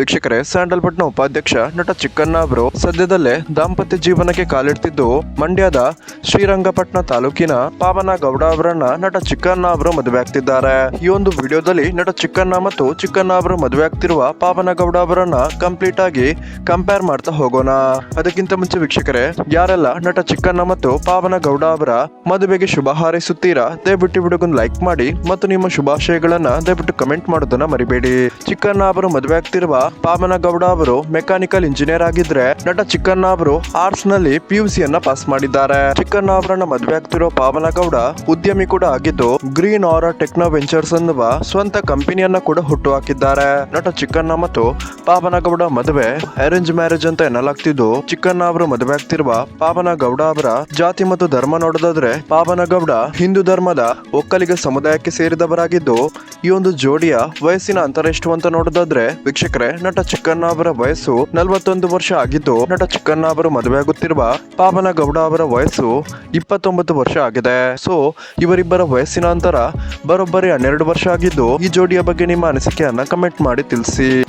ವೀಕ್ಷಕರೇ ಸ್ಯಾಂಡಲ್ವುಡ್ನ ಉಪಾಧ್ಯಕ್ಷ ನಟ ಚಿಕ್ಕಣ್ಣ ಅವರು ಸದ್ಯದಲ್ಲೇ ದಾಂಪತ್ಯ ಜೀವನಕ್ಕೆ ಕಾಲಿಡ್ತಿದ್ದು ಮಂಡ್ಯದ ಶ್ರೀರಂಗಪಟ್ಟಣ ತಾಲೂಕಿನ ಪಾವನ ಗೌಡ ಅವರನ್ನ ನಟ ಚಿಕ್ಕಣ್ಣ ಅವರು ಮದುವೆ ಆಗ್ತಿದ್ದಾರೆ. ಈ ಒಂದು ವಿಡಿಯೋದಲ್ಲಿ ನಟ ಚಿಕ್ಕಣ್ಣ ಮತ್ತು ಚಿಕ್ಕಣ್ಣ ಅವರು ಮದುವೆ ಆಗ್ತಿರುವ ಪಾವನ ಗೌಡ ಅವರನ್ನ ಕಂಪ್ಲೀಟ್ ಆಗಿ ಕಂಪೇರ್ ಮಾಡ್ತಾ ಹೋಗೋಣ. ಅದಕ್ಕಿಂತ ಮುಂಚೆ ವೀಕ್ಷಕರೇ, ಯಾರೆಲ್ಲ ನಟ ಚಿಕ್ಕಣ್ಣ ಮತ್ತು ಪಾವನ ಗೌಡ ಅವರ ಮದುವೆಗೆ ಶುಭ ಹಾರೈಸುತ್ತೀರಾ, ದಯವಿಟ್ಟು ವಿಡಿಯೋಗೊಂದು ಲೈಕ್ ಮಾಡಿ ಮತ್ತು ನಿಮ್ಮ ಶುಭಾಶಯಗಳನ್ನ ದಯವಿಟ್ಟು ಕಮೆಂಟ್ ಮಾಡೋದನ್ನ ಮರಿಬೇಡಿ. ಚಿಕ್ಕಣ್ಣ ಅವರು ಮದುವೆ ಆಗ್ತಿರುವ ಪಾವನ ಗೌಡ ಅವರು ಮೆಕ್ಯಾನಿಕಲ್ ಇಂಜಿನಿಯರ್ ಆಗಿದ್ರೆ ನಟ ಚಿಕ್ಕಣ್ಣ ಅವರು ಆರ್ಟ್ಸ್ನಲ್ಲಿ ಪಿಯುಸಿಯನ್ನ ಪಾಸ್ ಮಾಡಿದ್ದಾರೆ. ಚಿಕ್ಕಣ್ಣ ಅವರನ್ನ ಮದುವೆ ಆಗ್ತಿರೋ ಪಾವನ ಗೌಡ ಉದ್ಯಮಿ ಕೂಡ ಆಗಿದ್ದು ಗ್ರೀನ್ ಆರ ಟೆಕ್ನೋ ವೆಂಚರ್ಸ್ ಅನ್ನುವ ಸ್ವಂತ ಕಂಪನಿಯನ್ನ ಕೂಡ ಹುಟ್ಟು ಹಾಕಿದ್ದಾರೆ. ನಟ ಚಿಕ್ಕಣ್ಣ ಮತ್ತು ಪಾವನ ಗೌಡ ಮದುವೆ ಅರೇಂಜ್ ಮ್ಯಾರೇಜ್ ಅಂತ ಎನ್ನಲಾಗ್ತಿದ್ದು ಚಿಕ್ಕಣ್ಣ ಅವರು ಮದುವೆ ಆಗ್ತಿರುವ ಪಾವನ ಗೌಡ ಅವರ ಜಾತಿ ಮತ್ತು ಧರ್ಮ ನೋಡೋದಾದ್ರೆ ಪಾವನ ಗೌಡ ಹಿಂದೂ ಧರ್ಮದ ಒಕ್ಕಲಿಗ ಸಮುದಾಯಕ್ಕೆ ಸೇರಿದವರಾಗಿದ್ದು ಈ ಒಂದು ಜೋಡಿಯ ವಯಸ್ಸಿನ ಅಂತರ ಎಷ್ಟು ಅಂತ ನೋಡೋದಾದ್ರೆ, ವೀಕ್ಷಕರೇ, ನಟ ಚಿಕ್ಕಣ್ಣ ಅವರ ವಯಸ್ಸು ನಲವತ್ತೊಂದು ವರ್ಷ ಆಗಿದ್ದು, ನಟ ಚಿಕ್ಕಣ್ಣ ಅವರು ಮದುವೆ ಆಗುತ್ತಿರುವ ಪಾವನ ಗೌಡ ಅವರ ವಯಸ್ಸು ಇಪ್ಪತ್ತೊಂಬತ್ತು ವರ್ಷ ಆಗಿದೆ. ಸೊ ಇವರಿಬ್ಬರ ವಯಸ್ಸಿನ ಅಂತರ ಬರೋಬ್ಬರಿ ಹನ್ನೆರಡು ವರ್ಷ ಆಗಿದ್ದು, ಈ ಜೋಡಿಯ ಬಗ್ಗೆ ನಿಮ್ಮ ಅನಿಸಿಕೆಯನ್ನ ಕಮೆಂಟ್ ಮಾಡಿ ತಿಳಿಸಿ.